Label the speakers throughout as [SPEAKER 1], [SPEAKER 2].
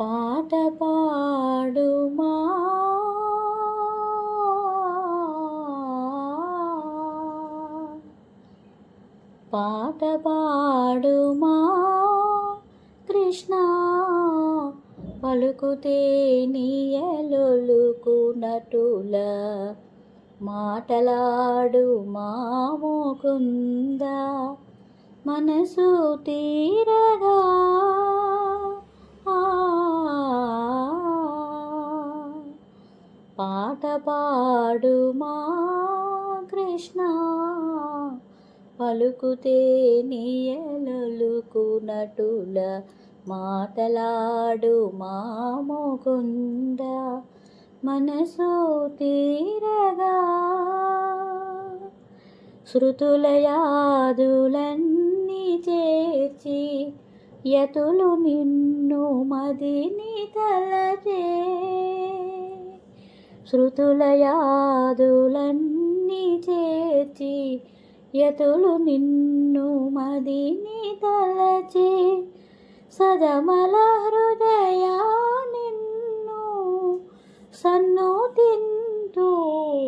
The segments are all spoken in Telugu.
[SPEAKER 1] పాట పాడుమా? పాట పాడుమా? కృష్ణ పలుకుతే నీయలొలుకునటుల మాటలాడు మాముకుంద మనసు తీరగా పాట పాడుమా కృష్ణ. పలుకుతే నీయలొలుకునటుల మాటలాడు మా ముకుంద. మనసు తీరగా శృతులయాదులన్నీ చేర్చి యతులు నిన్ను మదిని తలచే. శృతులయాదులన్నీ చేర్చి యతులు నిన్ను మదిని తలచి సదమల హృదయా నిన్ను సన్ను తింటూ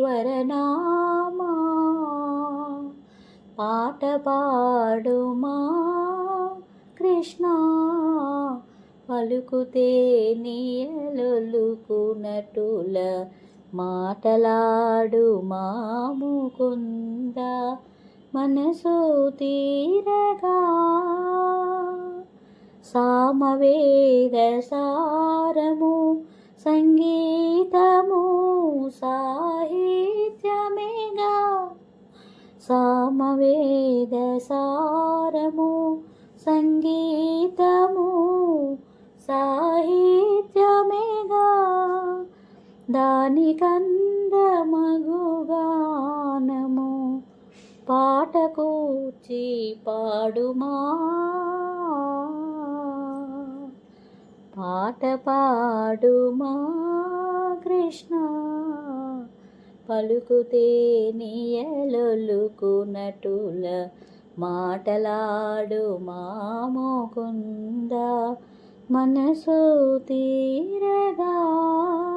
[SPEAKER 1] వరనామా. పాట పాడుమా కృష్ణ పలుకుతే నీయలొలుకునటుల మాటలాడు మా ముకుంద మనసు తీరగా. సామవేద సారము సంగీతము సాహిత్యమేగా. సామవేద సారము సంగీతము సా దానికందమగుగానము. పాట కూర్చి పాడుమా. పాట పాడుమా కృష్ణ. పలుకుతే నియలొలుకునటుల మాటలాడు మామోకుంద మనసు తీరగా